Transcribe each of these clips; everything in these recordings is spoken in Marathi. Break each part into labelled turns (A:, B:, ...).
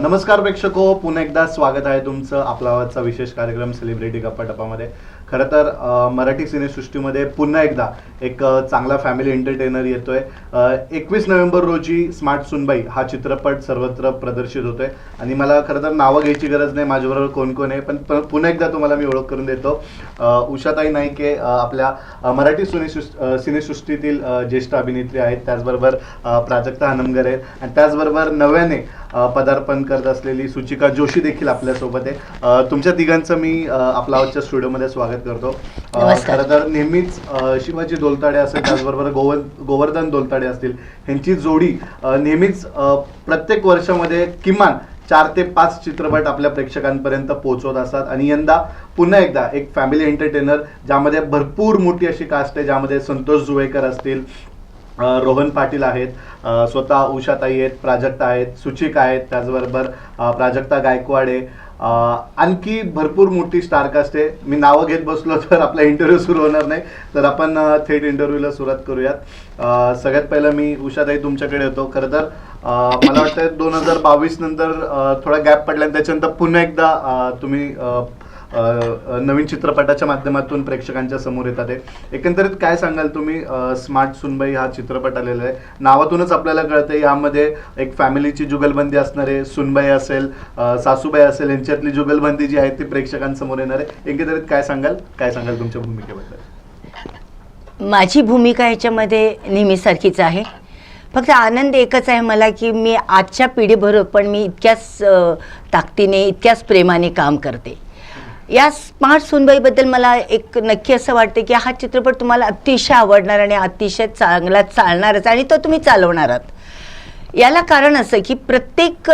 A: नमस्कार प्रेक्षको. पुन्हा एकदा स्वागत आहे तुमचं आपला आवाजचा विशेष कार्यक्रम सेलिब्रिटी गप्पा टप्पामध्ये. खरं तर मराठी सिनेसृष्टीमध्ये पुन्हा एकदा एक चांगला फॅमिली एंटरटेनर येतोय. एकवीस नोव्हेंबर रोजी स्मार्ट सुनबाई हा चित्रपट सर्वत्र प्रदर्शित होतोय. आणि मला खरं तर नावं घ्यायची गरज नाही माझ्याबरोबर कोण कोण आहे पण पुन्हा एकदा तुम्हाला मी ओळख करून देतो. उषाताई नाईके आपल्या मराठी सिनेसृष्टी सिनेसृष्टीतील ज्येष्ठ अभिनेत्री आहेत. त्याचबरोबर प्राजक्ता हनमगर आहेत. आणि त्याचबरोबर नव्याने पदार्पण करत असलेली सुचिका जोशी देखील आपल्यासोबत आहे. तुमच्या तिघांचं मी अ, आपला आजच्या स्टुडिओमध्ये स्वागत करतो अ,
B: नमस्कार.
A: खरं तर नेहमीच शिवाजी दोलताडे असेल त्याचबरोबर गोवर गोवर्धन दोलताडे असतील ह्यांची जोडी नेहमीच प्रत्येक वर्षामध्ये किमान चार ते पाच चित्रपट आपल्या प्रेक्षकांपर्यंत पोहोचवत असतात आणि यंदा पुन्हा एकदा एक फॅमिली एंटरटेनर ज्यामध्ये भरपूर मोठी अशी कास्ट आहे ज्यामध्ये संतोष जुवेकर असतील रोहन पाटील आहेत स्वतः उषाताई आहेत प्राजक्ता आहेत सुचिका आहेत त्याचबरोबर प्राजक्ता गायकवाड आहे आणखी भरपूर मोठी स्टारकास्ट आहे. मी नावं घेत बसलो तर आपला इंटरव्ह्यू सुरू होणार नाही. तर आपण थेट इंटरव्ह्यूला सुरुवात करूयात. सगळ्यात पहिलं मी उषाताई तुमच्याकडे होतो खरं तर मला वाटतं दोन हजार बावीस नंतर थोडा गॅप पडला आणि त्याच्यानंतर पुन्हा एकदा तुम्ही नवीन चित्रपटाच्या माध्यमातून प्रेक्षकांच्या समोर येतात आहे एकंदरीत काय सांगाल तुम्ही? स्मार्ट सुनबाई हा चित्रपट आलेला आहे. नावातूनच आपल्याला कळतं यामध्ये एक फॅमिलीची जुगलबंदी असणार आहे. सुनबाई असेल सासूबाई असेल यांच्यातली जुगलबंदी जी आहे ती प्रेक्षकांसमोर येणार आहे. एकंदरीत काय सांगाल? काय सांगाल तुमच्या भूमिकेबद्दल?
B: माझी भूमिका ह्याच्यामध्ये नेहमीसारखीच आहे. फक्त आनंद एकच आहे मला की मी आजच्या पिढीबरोबर पण मी इतक्याच ताकदीने इतक्याच प्रेमाने काम करते. या स्मार्ट सुनबाईबद्दल मला एक नक्की असं वाटतं की हा चित्रपट तुम्हाला अतिशय आवडणार आणि अतिशय चांगला चालणारच आणि तो तुम्ही चालवणार आहात. याला कारण असं की प्रत्येक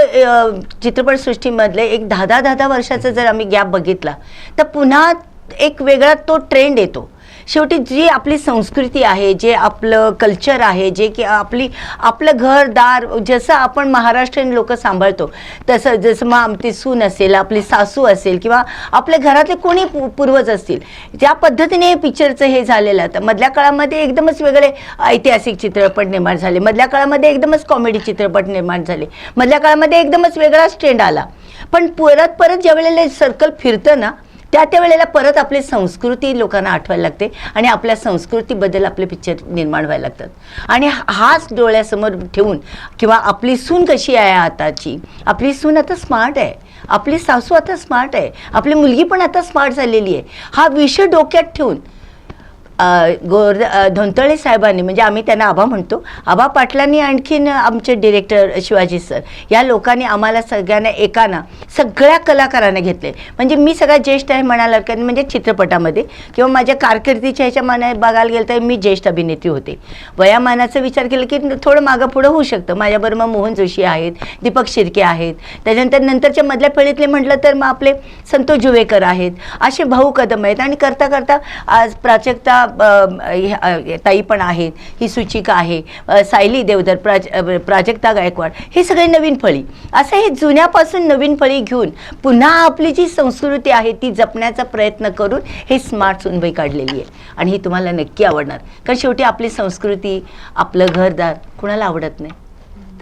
B: चित्रपटसृष्टीमधले एक दहा दहा दहा दहा वर्षाचा जर आम्ही गॅप बघितला तर पुन्हा एक वेगळा तो ट्रेंड येतो. शेवटी जी आपली संस्कृती आहे जे आपलं कल्चर आहे जे की आपली आपलं घरदार जसं आपण महाराष्ट्रीयन लोक सांभाळतो तसं जसं मग आमची सून असेल आपली सासू असेल किंवा आपल्या घरातले कोणी पूर्वज असतील त्या पद्धतीने हे पिक्चरचं हे झालेलं तर मधल्या काळामध्ये एकदमच वेगळे ऐतिहासिक चित्रपट निर्माण झाले. मधल्या काळामध्ये एकदमच कॉमेडी चित्रपट निर्माण झाले. मधल्या काळामध्ये एकदमच वेगळाच ट्रेंड आला. पण परत परत ज्या वेळेला सर्कल फिरतं ना त्या त्या वेळेला परत आपली संस्कृती लोकांना आठवायला लागते आणि आपल्या संस्कृतीबद्दल आपले पिक्चर निर्माण व्हायला लागतात. आणि हाच डोळ्यासमोर ठेवून किंवा आपली सून कशी आहे आताची? आपली सून आता स्मार्ट आहे. आपली सासू आता स्मार्ट आहे. आपली मुलगी पण आता स्मार्ट झालेली आहे. हा विषय डोक्यात ठेवून गोर धोंतळे साहेबांनी म्हणजे आम्ही त्यांना आबा म्हणतो. आबा पाटलांनी आणखीन आमचे डिरेक्टर शिवाजी सर या लोकांनी आम्हाला सगळ्यांना एकाना सगळ्या कलाकारांना घेतले. म्हणजे मी सगळ्यात ज्येष्ठ आहे म्हणाला हरकत म्हणजे चित्रपटामध्ये किंवा माझ्या कारकिर्दीच्या ह्याच्या मनात बघायला गेलं तर मी ज्येष्ठ अभिनेत्री होते. वयामानाचा विचार केला की थोडं मागं पुढं होऊ शकतं. माझ्याबरोबर मोहन जोशी आहेत दीपक शिर्के आहेत. त्याच्यानंतर नंतरच्या मधल्या पिढीतले म्हटलं तर मग आपले संतोष जुवेकर आहेत. असे भाऊ कदम आहेत. आणि करता करता आज प्राजक्ता ताई पण आहेत ही सुचिका आहे सायली देवधर प्राज प्राजक्ता गायकवाड हे सगळे नवीन फळी. असं हे जुन्यापासून नवीन फळी घेऊन पुन्हा आपली जी संस्कृती आहे ती जपण्याचा प्रयत्न करून हे स्मार्ट सुनबाई काढलेली आहे. आणि ही तुम्हाला नक्की आवडणार. कारण शेवटी आपली संस्कृती आपलं घरदार कुणाला आवडत नाही?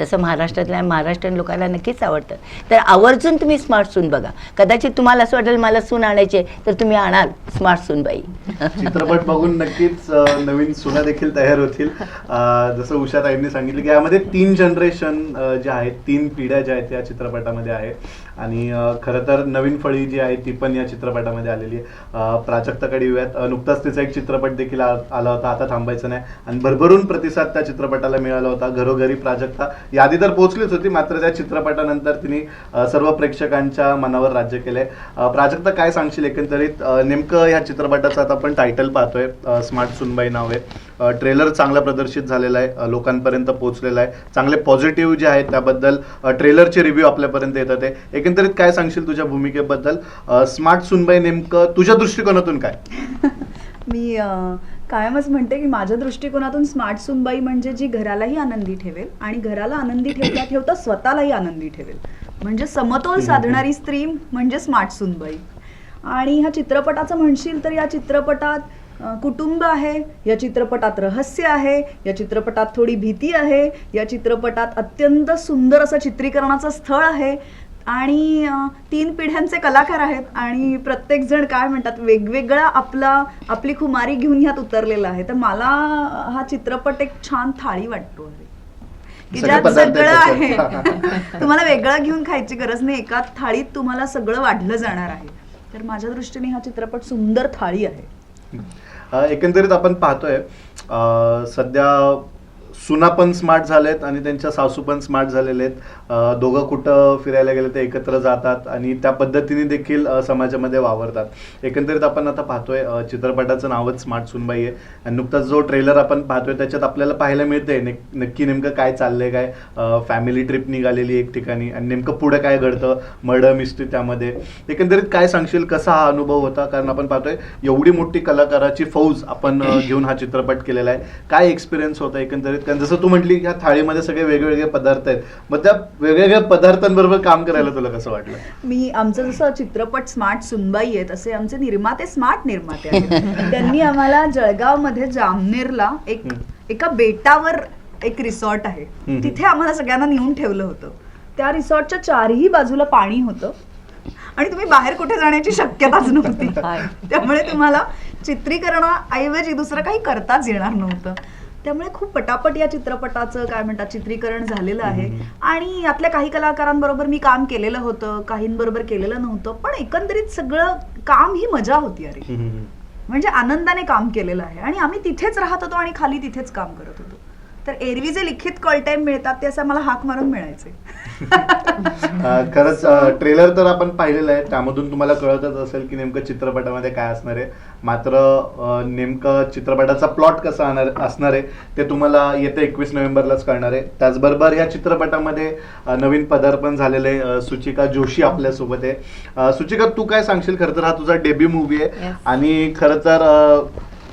B: तसं महाराष्ट्रातल्या महाराष्ट्रीयन लोकांना नक्कीच आवडतं. तर आवर्जून तुम्ही स्मार्ट सून बघा. कदाचित तुम्हाला असं वाटेल मला सून आणायचे तर तुम्ही आणाल स्मार्ट सून बाई.
A: चित्रपट बघून नक्कीच नवीन सुना देखील तयार होतील. जसं उषा ताईंनी सांगितलं की यामध्ये तीन जनरेशन जे आहेत तीन पिढ्या ज्या आहेत या चित्रपटामध्ये आहेत आणि खरं तर नवीन फळी जी आहे ती पण या चित्रपटामध्ये आलेली आहे. अ, प्राजक्ताकडे येऊयात. नुकताच तिचा एक चित्रपट देखील आ- आला होता. आता थांबायचं नाही. आणि भरभरून प्रतिसाद त्या चित्रपटाला मिळाला होता. घरोघरी प्राजक्ता. यादी तर पोहोचलीच होती मात्र त्या चित्रपटानंतर तिने सर्व प्रेक्षकांच्या मनावर राज्य केलंय. प्राजक्ता काय सांगशील एकंदरीत? नेमकं या चित्रपटाचं आता आपण टायटल पाहतोय. स्मार्ट सुनबाई नाव आहे. ट्रेलर चांगला प्रदर्शित झालेला आहे लोकांपर्यंत पोहोचलेला आहे. चांगले पॉझिटिव्ह जे आहेत त्याबद्दल ट्रेलरचे रिव्ह्यू आपल्यापर्यंत येतात आहे एकंदरीत काय सांगशील तुझ्या भूमिकेबद्दल? स्मार्ट सुनबाई नेमकं तुझ्या दृष्टिकोनातून काय?
C: मी कायमच म्हणते की माझ्या दृष्टिकोनातून स्मार्ट सुनबाई म्हणजे जी घरालाही आनंदी ठेवेल आणि घराला आनंदी ठेवता ठेवता स्वतःलाही आनंदी ठेवेल. म्हणजे समतोल साधणारी स्त्री म्हणजे स्मार्ट सुनबाई. आणि ह्या चित्रपटाचं म्हणशील तर या चित्रपटात कुटुंब आहे या चित्रपटात रहस्य आहे या चित्रपटात थोडी भीती आहे या चित्रपटात अत्यंत सुंदर असं चित्रीकरणाचं स्थळ आहे आणि तीन पिढ्यांचे कलाकार आहेत आणि प्रत्येक जण काय म्हणतात वेगवेगळा आपला आपली खुमारी घेऊन ह्यात उतरलेला आहे. तर मला हा चित्रपट एक छान थाळी वाटतो आहे. की
A: सगळे
C: ज्यात आहे. तुम्हाला वेगळं घेऊन खायची गरज नाही. एका थाळीत तुम्हाला सगळं वाढलं जाणार आहे. तर माझ्या दृष्टीने हा चित्रपट सुंदर थाळी आहे.
A: एकंदरीत आपण पाहतोय सध्या सुना पण स्मार्ट झालेत आणि त्यांच्या सासू पण स्मार्ट झालेले आहेत. दोघं कुठं फिरायला गेले ते एकत्र जातात आणि त्या पद्धतीने देखील समाजामध्ये वावरतात. एकंदरीत आपण आता पाहतोय चित्रपटाचं नावच स्मार्ट सुनबाई आहे. आणि नुकताच जो ट्रेलर आपण पाहतोय त्याच्यात आपल्याला पाहायला मिळतंय ने नक्की नेमकं काय चाललंय काय फॅमिली ट्रिप निघालेली एक ठिकाणी आणि नेमकं पुढे काय घडतं मर्डर मिस्ट्री त्यामध्ये. एकंदरीत काय सांगशील कसा हा अनुभव होता? कारण आपण पाहतोय एवढी मोठी कलाकाराची फौज आपण घेऊन हा चित्रपट केलेला आहे. काय एक्सपिरियन्स होता एकंदरीत? कारण जसं तू म्हटली ह्या थाळीमध्ये सगळे वेगवेगळे पदार्थ आहेत. मग त्या वेगवेगळ्या पदार्थांबरोबर काम करायला तुला कसं वाटलं?
C: मी आमचं जसं चित्रपट स्मार्ट सुनबाई आहे तसे आमचे निर्माते स्मार्ट निर्माते आहेत. त्यांनी आम्हाला जळगावमध्ये जामनेरला एक. एका बेटावर एक रिसॉर्ट आहे. तिथे आम्हाला सगळ्यांना नेऊन ठेवलं होतं. त्या रिसॉर्टच्या चारही बाजूला पाणी होतं. आणि तुम्ही बाहेर कुठे जाण्याची शक्यताच नव्हती. त्यामुळे तुम्हाला चित्रीकरणाऐवजी दुसरं काही करताच येणार नव्हतं. त्यामुळे खूप पटापट या चित्रपटाचं काय म्हणतात चित्रीकरण झालेलं आहे. आणि यातल्या काही कलाकारांबरोबर मी काम केलेलं होतं काहींबरोबर केलेलं नव्हतं पण एकंदरीत सगळं काम ही मजा होती अरे. म्हणजे आनंदाने काम केलेलं आहे. आणि आम्ही तिथेच राहत होतो आणि खाली तिथेच काम करत होतो. तर एरवी जे लिखित कॉल टाइम मिळतात ते असं मला हाक मारून मिळायचे.
A: खरंच ट्रेलर तर आपण पाहिलेलं आहे. त्यामधून तुम्हाला कळतच असेल की नेमकं चित्रपटामध्ये काय असणार आहे. मात्र नेमकं चित्रपटाचा प्लॉट कसा असणार आहे ते तुम्हाला येत्या एकवीस नोव्हेंबरलाच कळणार आहे. त्याचबरोबर या चित्रपटामध्ये नवीन पदार्पण झालेले सुचिका जोशी आपल्यासोबत आहे. सुचिका तू काय सांगशील? खरं तर हा तुझा डेब्यू मूवी आहे. आणि खरं तर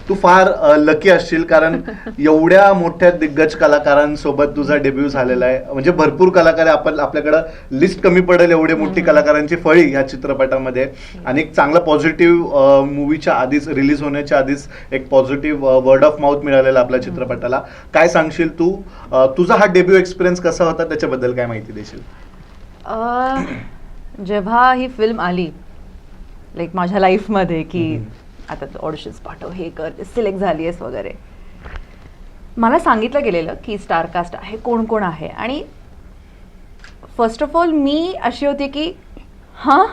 A: तू फार लकी असशील कारण एवढ्या मोठ्या दिग्गज कलाकारांसोबत तुझा डेब्यू झालेला आहे. म्हणजे भरपूर कलाकार. आपण आपल्याकडं लिस्ट कमी पडेल एवढे मोठी कलाकारांची फळी या चित्रपटामध्ये. आणि एक चांगला पॉझिटिव्ह मूवीच्या आधीच रिलीज होण्याच्या आधीच एक पॉझिटिव्ह वर्ड ऑफ माउथ मिळालेला आपल्या चित्रपटाला. काय सांगशील तू? तुझा हा डेब्यू एक्सपिरियन्स कसा होता? त्याच्याबद्दल काय माहिती देशील?
D: जेव्हा ही फिल्म आली लाईक माझ्या लाईफमध्ये की आता ऑडिशन्स पाठव हे कर सिलेक्ट झाली आहेस वगैरे. मला सांगितलं गेलेलं की स्टारकास्ट आहे कोण कोण आहे? आणि फर्स्ट ऑफ ऑल मी अशी होती की हां?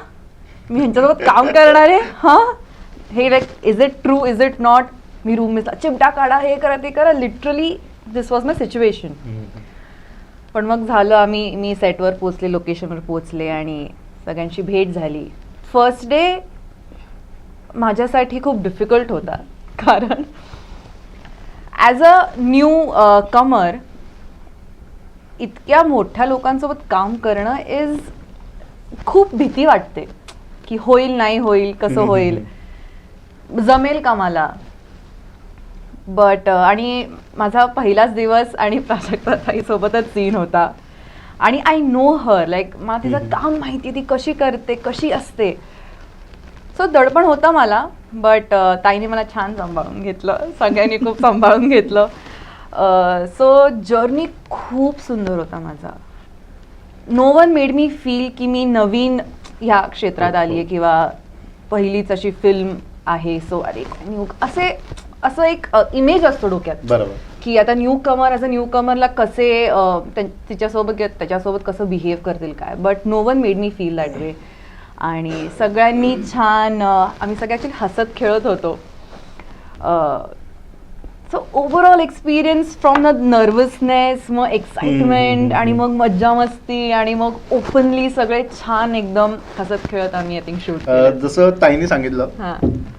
D: मी ह्यांच्यासोबत काम करणार आहे? हां? हे like is it true is it not मी रूम चिमटा काढा हे करा ते करा. Literally this was my situation पण मग झालं आम्ही मी सेटवर पोचले लोकेशनवर पोचले आणि सगळ्यांची भेट झाली. फर्स्ट डे माझ्यासाठी खूप डिफिकल्ट होता कारण ॲज अ न्यू कमर इतक्या मोठ्या लोकांसोबत काम करणं इज खूप भीती वाटते. की होईल नाही होईल कसं होईल. जमेल का मला? बट आणि माझा पहिलाच दिवस आणि प्राजक्ता ताईसोबतच सीन होता. आणि आय नो हर लाईक मला तिचं. काम माहिती ती कशी करते कशी असते. सो दडपण होतं मला बट ताईने मला छान सांभाळून घेतलं. सगळ्यांनी खूप सांभाळून घेतलं. सो जर्नी खूप सुंदर होता माझा. No one made me feel की मी नवीन ह्या क्षेत्रात आली आहे किंवा पहिलीच अशी फिल्म आहे. सो अरे न्यू असे असं एक इमेज असतो डोक्यात.
A: बरोबर.
D: की आता न्यू कमर ॲज अ न्यू कमरला कसे तिच्यासोबत त्याच्यासोबत कसं बिहेव करतील काय? But no one made me feel that way आणि सगळ्यांनी छान आम्ही सगळे ॲक्च्युली हसत खेळत होतो so overall experience from the nervousness मग एक्साइटमेंट. आणि मग मज्जा मस्ती आणि मग ओपनली सगळे छान एकदम हसत खेळत आम्ही आय थिंक शूट
A: जसं ताईने सांगितलं
D: हां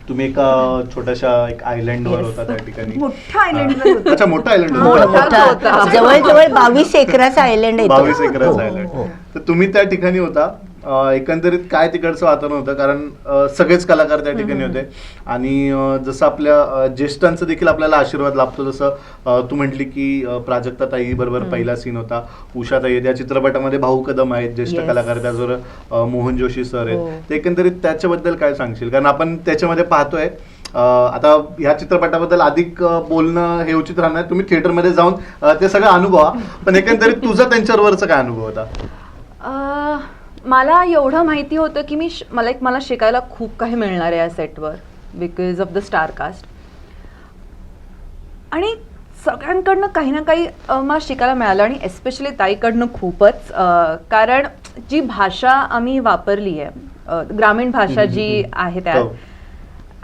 A: तुम्ही एका छोट्याशा एक आयलंडवर. होता त्या ठिकाणी
C: मोठ्या आयलंडवर होतं.
A: अच्छा मोठा आयलंड
C: मोठा
B: मोठा
D: होता.
B: जवळजवळ बावीस एकराचा आयलंड आहे.
A: बावीस एकराचा
B: हो,
A: आयलंड
B: हो.
A: तर तुम्ही त्या ठिकाणी होता एकंदरीत काय तिकडचं वातावरण होतं कारण सगळेच कलाकार त्या ठिकाणी होते आणि जसं आपल्या ज्येष्ठांचं देखील आपल्याला आशीर्वाद लाभतो जसं तू म्हटली की प्राजक्ता ताई बरोबर पहिला सीन होता उषा ताई आहेत. या चित्रपटामध्ये भाऊ कदम आहेत ज्येष्ठ. कलाकार त्याचबरोबर मोहन जोशी सर
D: हो.
A: आहेत ते एकंदरीत त्याच्याबद्दल काय सांगशील कारण आपण त्याच्यामध्ये पाहतोय आता ह्या चित्रपटाबद्दल अधिक बोलणं हे उचित राहणार. तुम्ही थिएटरमध्ये जाऊन ते सगळं अनुभवा पण एकंदरीत तुझा त्यांच्याबरोबरचा काय अनुभव होता
D: मला एवढं माहिती होतं की मी मला एक मला शिकायला खूप काही मिळणार आहे या सेटवर because of the star cast आणि सगळ्यांकडनं काही ना काही मला शिकायला मिळालं आणि एस्पेशली ताईकडनं खूपच कारण जी भाषा आम्ही वापरली आहे ग्रामीण भाषा जी आहे. त्यात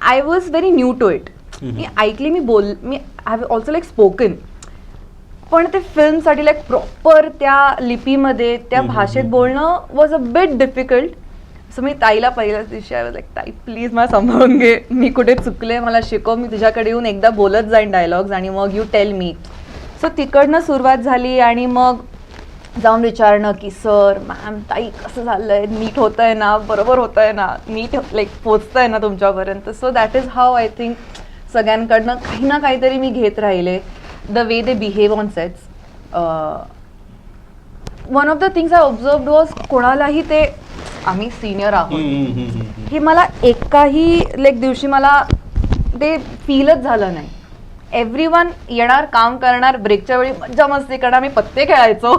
D: I was very new to it मी ऐकली मी बोल मी I have also like spoken पण ते फिल्मसाठी लाईक प्रॉपर त्या लिपीमध्ये त्या भाषेत. बोलणं was a bit difficult so मी ताईला पहिल्याच दिवशी आय लाईक ताई प्लीज मला सांभाळून घे. मी कुठे चुकले मला शिकव. मी तुझ्याकडे येऊन एकदा बोलत जाईन डायलॉग्स आणि मग यू टेल मी सो तिकडनं सुरुवात झाली आणि मग जाऊन विचारणं की सर मॅम ताई कसं चाललंय नीट होतंय ना? बरोबर होतंय ना? नीट लाईक पोचतंय ना तुमच्यापर्यंत? So that is how I think सगळ्यांकडनं काही ना काहीतरी मी घेत राहिले. The way they behave on sets one of the things I observe was कोणालाही ते आम्ही सिनियर आहोत. हे मला एकाही लाईक दिवशी मला ते फीलच झालं नाही एव्हरी वन येणार काम करणार ब्रेकच्या वेळी मज्जा मस्ती करणार आम्ही पत्ते खेळायचो.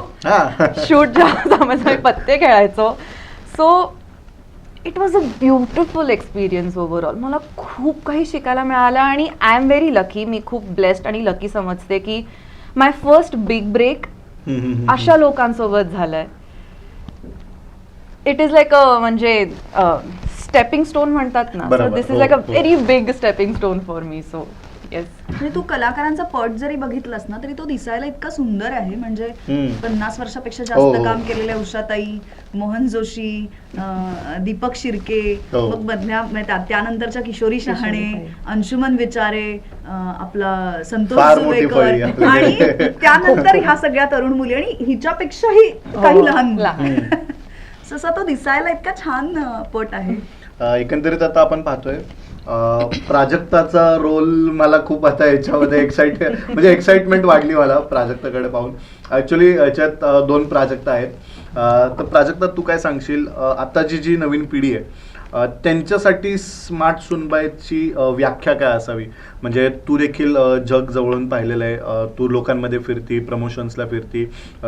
D: शूट आम्ही पत्ते खेळायचो so it was a beautiful experience overall मला खूप काही शिकायला मिळालं आणि आय एम व्हेरी लकी मी खूप ब्लेस्ड आणि लकी समजते की माय फर्स्ट बिग ब्रेक. अशा लोकांसोबत झालंय इट इज लाईक अ म्हणजे स्टेपिंग स्टोन म्हणतात ना. This is like a. Very big stepping stone for me so yes
C: म्हणजे तू कलाकारांचा पट जरी बघितलास ना तरी तो दिसायला इतका सुंदर आहे म्हणजे. पन्नास वर्षापेक्षा
A: हो,
C: जास्त
A: हो.
C: काम केलेल्या उषाताई मोहन जोशी दीपक शिर्के
A: हो.
C: मग मधल्या म्हणजे त्या- त्यानंतरच्या किशोरी शहाणे. अंशुमन विचारे आपला संतोष
A: आपल्याकडे.
C: आणि त्यानंतर ह्या सगळ्या तरुण मुली आणि हिच्यापेक्षाही काही
D: हो,
C: लहान तसा तो दिसायला इतका छान पट आहे
A: एकंदरीत आता आपण पाहतोय प्राजक्ताचा रोल मला खूप आता याच्यामध्ये एक्साइट म्हणजे एक्साइटमेंट वाढली मला प्राजक्ताकडे पाहून. ऍक्च्युली याच्यात दोन प्राजक्ता आहेत. तर प्राजक्ता तू काय सांगशील? अ, आताची जी नवीन पिढी आहे त्यांच्यासाठी स्मार्ट सुनबाईची व्याख्या काय असावी? म्हणजे तू देखील जग जवळून पाहिलेलं आहे. तू लोकांमध्ये फिरती प्रमोशन्सला फिरती.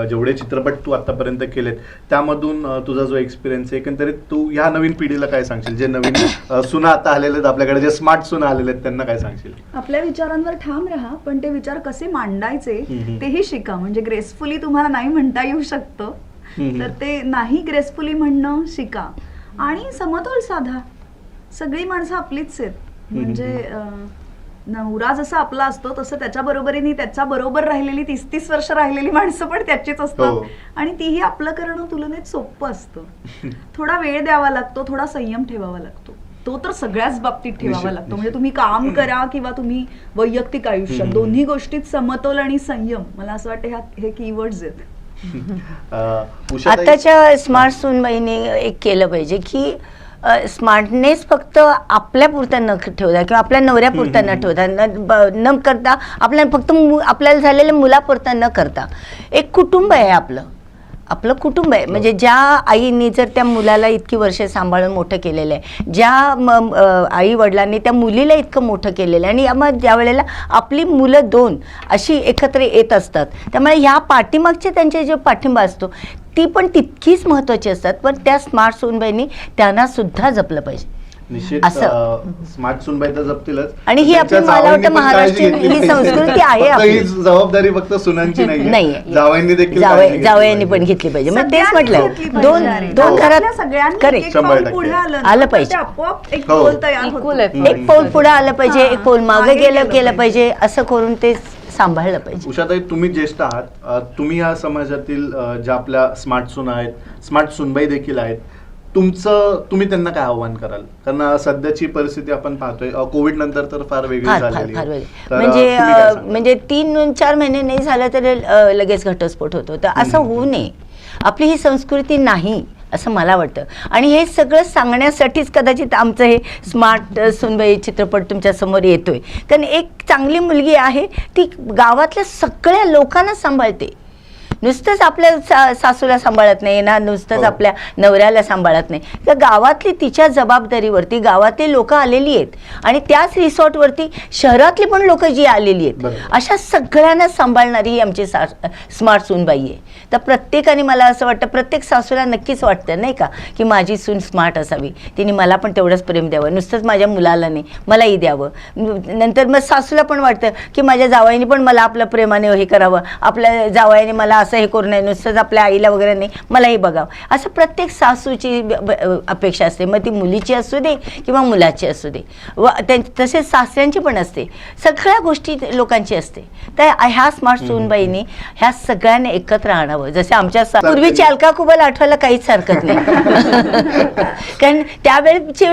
A: जेवढे चित्रपट तू आतापर्यंत केलेत त्यामधून तुझा जो एक्सपिरियन्स आहे एकंदरीत तू ह्या नवीन पिढीला काय सांगशील? जे नवीन सुना आता आलेले आहेत आपल्याकडे जे स्मार्ट सुना आलेले आहेत त्यांना काय सांगशील?
C: आपल्या विचारांवर ठाम राहा पण ते विचार कसे मांडायचे. तेही शिका. म्हणजे ग्रेसफुली तुम्हाला नाही म्हणता येऊ शकतं. तर ते नाही ग्रेसफुली म्हणणं शिका. आणि समतोल साधा. सगळी माणसं आपलीच आहेत. म्हणजे नवरा जसा आपला असतो तसं त्याच्या बरोबरीने त्याच्या बरोबर राहिलेली तीस तीस वर्ष राहिलेली माणसं पण त्याचीच
A: हो.
C: असतात आणि तीही आपलं करणं तुलनेत सोपं असतं. थोडा वेळ द्यावा लागतो थोडा संयम ठेवावा लागतो. तो तर सगळ्याच बाबतीत ठेवावा लागतो. म्हणजे. तुम्ही काम करा किंवा तुम्ही वैयक्तिक आयुष्यात. दोन्ही गोष्टीत समतोल आणि संयम. मला असं वाटतं ह्या हे कीवर्ड्स आहेत.
B: आताच्या स्मार्ट सूनबाईने एक केलं पाहिजे की स्मार्टनेस फक्त आपल्या पुरता न ठेवता किंवा आपल्या नवऱ्यापुरता न ठेवता न करता आपल्या फक्त आपल्याला झालेल्या मुलापुरता न करता. एक कुटुंब आहे आपलं. आपलं कुटुंब आहे. म्हणजे ज्या आईने जर त्या मुलाला इतकी वर्ष सांभाळून मोठं केलेलं आहे ज्या आई वडिलांनी त्या मुलीला इतकं मोठं केलेलं आहे आणि मग ज्या वेळेला आपली मुलं दोन अशी एकत्र येत असतात त्यामुळे ह्या पाठीमागचे त्यांचे जे पाठिंबा असतो ती पण तितकीच महत्त्वाची असतात. पण त्या स्मार्ट सूनबाईंनी त्यांना सुद्धा जपलं पाहिजे.
A: निश्चित. स्मार्ट सुनबाई तर जपतीलच
B: आणि ही आपली मला वाटतं महाराष्ट्रीयन ही. संस्कृती आहे आपली.
A: ही जबाबदारी फक्त सुनांची नाही. जावयांनी देखील
B: जावयांनी. पण घेतली पाहिजे मग तेच म्हटलं दोन. दोन घरात
C: सगळ्यांनी आलं
B: पाहिजे.
C: एक
A: हो.
B: पाऊल पुढे आलं पाहिजे. एक पाऊल मागे गेलं
C: गेलं
B: केलं
C: पाहिजे.
B: असं करून ते सांभाळलं पाहिजे
A: उषाताई तुम्ही ज्येष्ठ आहात तुम्ही या समाजातील ज्या आपल्या स्मार्ट सुना आहेत स्मार्ट सुनबाई देखील आहेत तुमचं तुम्ही त्यांना काय आव्हान कराल कारण सध्याची परिस्थिती आपण पाहतोय कोविड नंतर तर फार वेगळी
B: फार फार
A: झालेली
B: फार
A: आहे.
B: वेगळी.
A: तर, अ,
B: म्हणजे
A: तुम्ही काय
B: अ,
A: सांगाल?
B: म्हणजे तीन चार महिने नाही झालं तर अ, लगेच घटस्फोट होतो तर असं. होऊ नये आपली ही संस्कृती नाही असं मला वाटतं आणि हे सगळं सांगण्यासाठीच कदाचित आमचं हे स्मार्ट सुनबाई चित्रपट तुमच्यासमोर येतोय कारण एक चांगली मुलगी आहे ती गावातल्या सगळ्या लोकांना सांभाळते नुसतंच आपल्या सा- सासूला सांभाळत नाही ना नुसतंच
A: हो.
B: आपल्या नवऱ्याला सांभाळत नाही. तर गावातली तिच्या जबाबदारीवरती गावातली लोक आलेली आहेत. आणि त्याच रिसॉर्टवरती शहरातली पण लोक जी आलेली आहेत. अशा सगळ्यांना सांभाळणारी ही आमची सा स्मार्ट सूनबाई आहे. तर प्रत्येकाने मला असं वाटतं प्रत्येक सासूला नक्कीच वाटतं नाही का की माझी सून स्मार्ट असावी. तिने मला पण तेवढंच प्रेम द्यावं. नुसतंच माझ्या मुलाला नाही मलाही द्यावं. नंतर मग सासूला पण वाटतं की माझ्या जावयाने पण मला आपलं प्रेमाने हे करावं. आपल्या जावयाने मला असं हे करू नये नुसतंच आपल्या आईला वगैरे नाही मलाही बघावं. असं प्रत्येक सासूची अपेक्षा असते. मग ती मुलीची असू दे किंवा मुलाची असू दे. व त्यां तसेच सासऱ्यांची पण असते. सगळ्या गोष्टी लोकांची असते. तर ह्या स्मार्ट सूनबाईंनी ह्या सगळ्यांनी एकत्र आणावं. जसे आमच्या पूर्वीची अलका कुबल आठवायला काहीच हरकत नाही. कारण त्यावेळेचे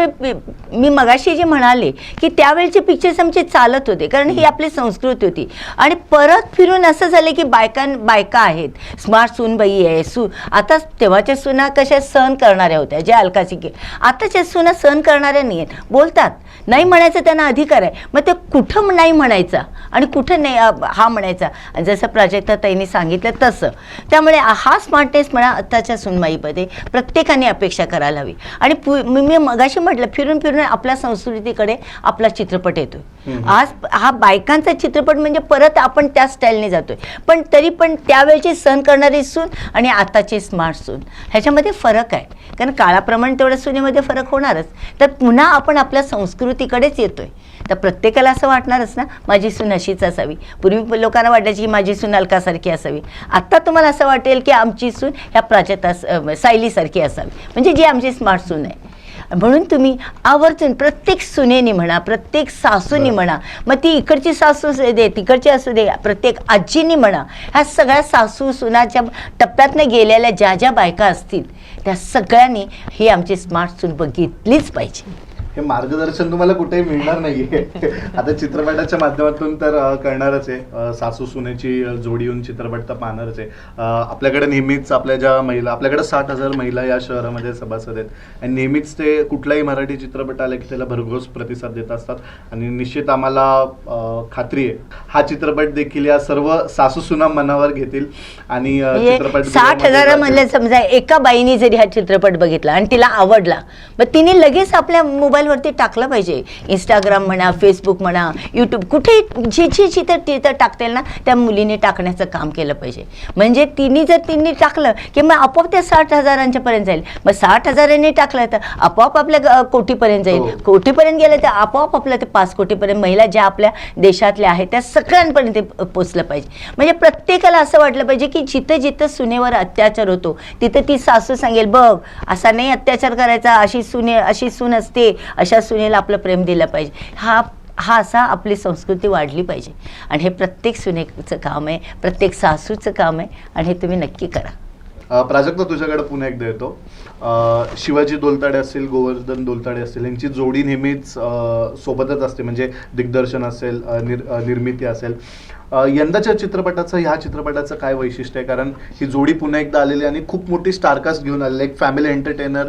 B: मी मगाशी जे म्हणाले की त्यावेळेचे पिक्चर्स आमचे चालत होते. कारण ही आपली संस्कृती होती. आणि परत फिरून असं झालं की बायकां बायका आहेत. स्मार्ट सूनबाई आहे सु आता तेव्हाच्या सुना कशा सहन करणाऱ्या होत्या ज्या अलकाची की आताच्या सुना सहन करणाऱ्या नाही आहेत बोलतात. नाही म्हणायचं त्यांना अधिकार आहे. मग ते कुठं नाही म्हणायचा? आणि कुठं नाही हा म्हणायचा? आणि जसं प्राजक्ता ताईंनी सांगितलं तसं. त्यामुळे हा स्मार्टनेस म्हणा आत्ताच्या सुनमाईमध्ये प्रत्येकाने अपेक्षा करायला हवी. आणि पु मी मगाशी म्हटलं फिरून फिरून आपल्या संस्कृतीकडे आपला चित्रपट
A: येतो
B: आज हा बायकांचा चित्रपट म्हणजे परत आपण त्या स्टाईलने जातोय. पण तरी पण त्यावेळची सहन करणारी सून आणि आताची स्मार्ट सून ह्याच्यामध्ये फरक आहे. कारण काळाप्रमाणे तेवढ्या सुनेमध्ये फरक होणारच. तर पुन्हा आपण आपल्या संस्कृतीकडेच येतोय. तर प्रत्येकाला असं वाटणारच ना माझी सून अशीच असावी. पूर्वी लोकांना वाटायची की माझी सून अलकासारखी असावी. आत्ता तुम्हाला असं वाटेल की आमची सून ह्या प्राचेता सायलीसारखी असावी. म्हणजे जी आमची स्मार्ट सून आहे. म्हणून तुम्ही आवर्जून प्रत्येक सुनेनी म्हणा प्रत्येक सासूनी. म्हणा मग ती इकडची सासू असू दे तिकडची असू दे प्रत्येक आजीनी म्हणा ह्या सगळ्या सासू सुनाच्या टप्प्यातनं गेलेल्या ज्या ज्या बायका असतील त्या सगळ्यांनी ही आमची स्मार्ट सून बघितलीच पाहिजे
A: हे मार्गदर्शन तुम्हाला कुठेही मिळणार नाहीये. आता चित्रपटाच्या माध्यमातून तर करणारच आहे. सासू सुनेची जोडी येऊन चित्रपट तर पाहणारच आहे. आपल्याकडे नेहमीच आपल्या ज्या महिला आपल्याकडे साठ हजार महिला या शहरामध्ये सभासद आहेत. आणि नेहमीच ते कुठलाही मराठी चित्रपट आला की त्याला भरघोस प्रतिसाद देत असतात. आणि निश्चित आम्हाला खात्री आहे. हा चित्रपट देखील या सर्व सासू सुना मनावर घेतील. आणि
B: म्हणजे
A: चित्रपट
B: साठ हजार म्हणलं समजा एका बाईने जरी हा चित्रपट बघितला आणि तिला आवडला मग तिने लगेच आपल्या मोबाईलवरती टाकलं पाहिजे. इंस्टाग्राम म्हणा फेसबुक म्हणा यूट्यूब कुठे जी जी जिथं तिथं टाकतेल ना त्या मुलीने टाकण्याचं काम केलं पाहिजे. म्हणजे तिने जर तिने टाकलं की मग आपोआप त्या साठ हजारांच्या पर्यंत जाईल. मग साठ हजारांनी टाकलं तर आपोआप आपल्या कोटीपर्यंत
A: हो.
B: जाईल कोटीपर्यंत गेलं तर आपोआप आपल्या ते पाच कोटीपर्यंत महिला ज्या आपल्या देशातल्या आहेत त्या सगळ्यांपर्यंत ते पोचलं पाहिजे. म्हणजे प्रत्येकाला असं वाटलं पाहिजे की जिथं जिथं सुनेवर अत्याचार होतो तिथं ती सासू सांगेल बघ असा नाही अत्याचार करायचा अशी सुने अशी सून असते अशा सुनेला आपलं प्रेम दिलं पाहिजे. हा हा असा आपली संस्कृती वाढली पाहिजे. आणि हे प्रत्येक सुनेचं काम आहे प्रत्येक सासूचं काम आहे आणि हे तुम्ही नक्की करा.
A: प्राजक्ता तुझ्याकडे पुन्हा एकदा येतो. शिवाजी दोलताडे असतील गोवर्धन दोलताडे असतील यांची जोडी नेहमीच सोबतच असते. म्हणजे दिग्दर्शन असेल निर निर्मिती असेल. यंदाच्या चित्रपटाचं ह्या चित्रपटाचं काय वैशिष्ट्य आहे? कारण ही जोडी पुन्हा एकदा आलेली आणि खूप मोठी स्टारकास्ट घेऊन आलेली एक फॅमिली एंटरटेनर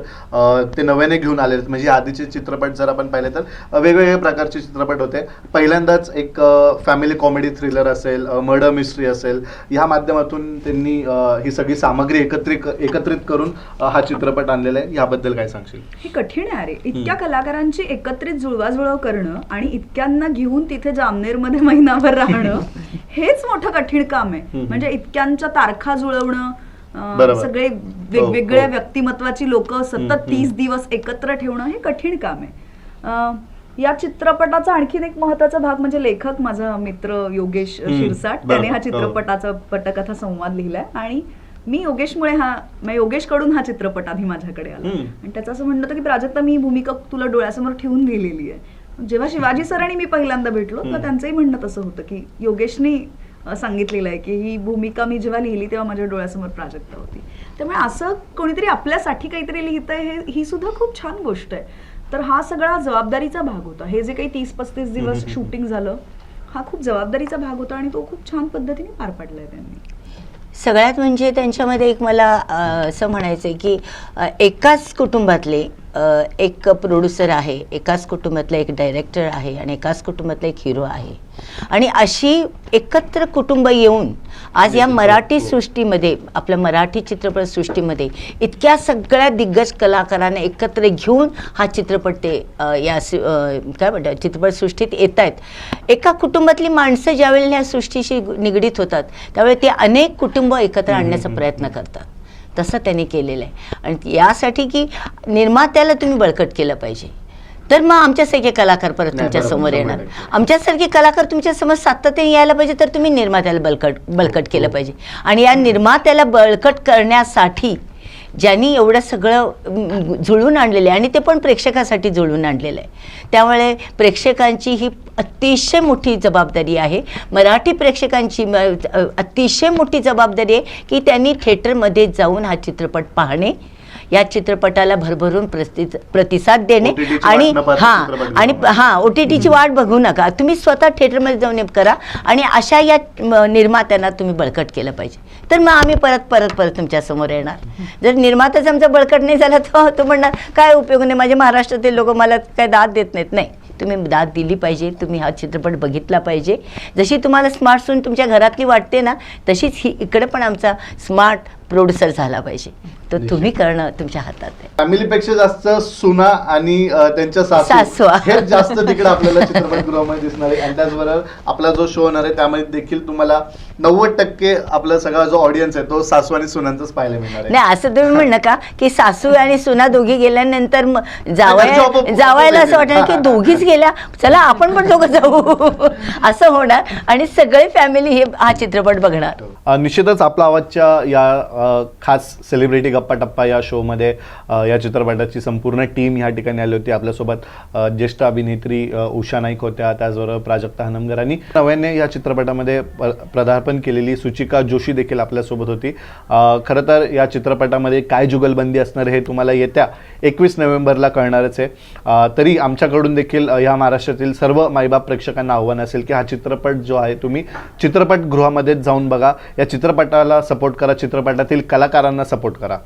A: ते नव्याने घेऊन आलेले आहेत. म्हणजे आधीचे चित्रपट जर आपण पाहिले तर वेगवेगळ्या प्रकारचे चित्रपट होते. पहिल्यांदाच एक फॅमिली कॉमेडी थ्रिलर असेल मर्डर मिस्ट्री असेल. ह्या माध्यमातून त्यांनी ही सगळी सामग्री एकत्रित एकत्रित करून हा चित्रपट आणलेला आहे याबद्दल काय सांगशील
C: हे कठीण आहे अरे इतक्या कलाकारांची एकत्रित जुळवाजुळव करणं आणि इतक्यांना घेऊन तिथे जामनेरमध्ये महिनाभर राहणं हेच मोठं कठीण काम आहे. म्हणजे इतक्यांच्या तारखा जुळवणं. सगळे
A: हो,
C: वेगवेगळ्या
A: हो.
C: व्यक्तिमत्वाची लोक सतत. तीस दिवस एकत्र ठेवणं हे कठीण काम आहे या चित्रपटाचा आणखीन एक महत्त्वाचा भाग म्हणजे लेखक माझा मित्र योगेश शिरसाट. त्याने हा
A: हो.
C: चित्रपटाचा पटकथा संवाद लिहिलाय आणि मी योगेशमुळे हा म्हणजे योगेशकडून हा चित्रपट आधी माझ्याकडे आला. आणि त्याचं असं म्हणणं होतं की प्राजक्ता मी भूमिका तुला डोळ्यासमोर ठेवून लिहिलेली आहे जेव्हा शिवाजी सरांनी मी पहिल्यांदा भेटलो. तर त्यांचंही म्हणणं तसं होतं की योगेशनी सांगितलेलं आहे की ही भूमिका मी जेव्हा लिहिली तेव्हा माझ्या डोळ्यासमोर प्राजक्ता होती त्यामुळे असं कोणीतरी आपल्यासाठी काहीतरी लिहितंय हे ही सुद्धा खूप छान गोष्ट आहे तर हा सगळा जबाबदारीचा भाग होता हे जे काही तीस पस्तीस दिवस. शूटिंग झालं हा खूप जबाबदारीचा भाग होता आणि तो खूप छान पद्धतीने पार पाडलाय त्यांनी
B: सगळ्यात म्हणजे त्यांच्यामध्ये एक मला असं म्हणायचं आहे की एकाच कुटुंबातले एक प्रोड्युसर आहे एकाच कुटुंबातला एक डायरेक्टर आहे आणि एकाच कुटुंबातला एक हिरो आहे. आणि अशी एकत्र कुटुंब येऊन आज या मराठी
A: हो.
B: सृष्टीमध्ये आपल्या मराठी चित्रपट सृष्टीमध्ये इतक्या सगळ्या दिग्गज कलाकारांना एकत्र घेऊन हा चित्रपट ते या काय म्हणतात चित्रपट सृष्टीत येत आहेत एका कुटुंबातली माणसं ज्यावेळेला ह्या सृष्टीशी निगडीत होतात त्यावेळी ते अनेक कुटुंब एकत्र आणण्याचा प्रयत्न करतात. तसं त्यांनी केलेलं आहे. आणि यासाठी की निर्मात्याला तुम्ही बळकट केलं पाहिजे. तर मग आमच्यासारखे कलाकार परत
A: तुमच्यासमोर
B: येणार. आमच्यासारखे कलाकार तुमच्यासमोर सातत्याने यायला पाहिजे तर तुम्ही निर्मात्याला बळकट बळकट केलं पाहिजे. आणि या निर्मात्याला बळकट करण्यासाठी ज्यांनी एवढं सगळं जुळवून आणलेलं आहे आणि ते पण प्रेक्षकासाठी जुळवून आणलेलं आहे. त्यामुळे प्रेक्षकांची ही अतिशय मोठी जबाबदारी आहे. मराठी प्रेक्षकांची अतिशय मोठी जबाबदारी आहे की त्यांनी थिएटरमध्ये जाऊन हा चित्रपट पाहणे या चित्रपटाला भरभरून प्रति प्रतिसाद देणे आणि हां आणि. हां ओ टी टीची वाट बघू नका. तुम्ही स्वतः थिएटरमध्ये जाऊन करा आणि अशा या निर्मात्यांना तुम्ही बळकट केलं पाहिजे. तर मग आम्ही परत परत परत तुमच्यासमोर येणार. जर निर्माताच आमचा बळकट नाही झाला तर तो म्हणणार काय उपयोग नाही माझे महाराष्ट्रातील लोक मला काय दाद देत नाहीत. नाही. तुम्ही दाद दिली पाहिजे तुम्ही हा चित्रपट बघितला पाहिजे. जशी तुम्हाला स्मार्ट सून तुमच्या घरातली वाटते ना तशीच ही इकडे पण आमचा स्मार्ट प्रोड्युसर झाला पाहिजे. तर तुम्ही करणं तुमच्या हातात आहे.
A: फॅमिलीपेक्षा जास्त सुना आणि अ, त्यांच्या सासू. हेच जास्त तिकडे आपल्याला चित्रपटगृहामध्ये दिसणार. आहे आणि त्याचबरोबर आपला जो शो होणार आहे त्यामध्ये देखील तुम्हाला नव्वद टक्के आपला सगळा जो ऑडियन्स आहे तो सासू आणि सुनांचाच पाहायला मिळणार आहे.
B: नाही असं तुम्ही म्हण नका की सासू आणि सुना दोघी गेल्यानंतर मग
A: घरचे
B: जावया
A: आपोआप
B: जावायला असं वाटणार की
A: हा, हा.
B: दोघीच गेल्या. चला आपण पण दोघं जाऊ. असं होणार. आणि सगळे फॅमिली हे हा चित्रपट बघणार.
A: अ, निश्चितच आपला आवाजच्या या अ, खास सेलिब्रिटी गप्पा टप्पा या शोमध्ये या चित्रपटाची संपूर्ण टीम ह्या ठिकाणी आली होती. आपल्यासोबत ज्येष्ठ अभिनेत्री उषा नाईक होत्या त्याचबरोबर प्राजक्ता हनमगरांनी. आणि नव्याने या चित्रपटामध्ये पदार्पण केलेली सुचिका जोशी देखील आपल्यासोबत होती. खरं तर या चित्रपटामध्ये काय जुगलबंदी असणार हे तुम्हाला येत्या एकवीस नोव्हेंबरला कळणारच आहे. तरी आमच्याकडून देखील या महाराष्ट्रातील सर्व मायबाप प्रेक्षकांना आव्हान असेल की हा चित्रपट जो आहे तुम्ही चित्रपटगृहामध्ये जाऊन बघा. या चित्रपटाला सपोर्ट करा चित्रपटातील कलाकारांना सपोर्ट करा.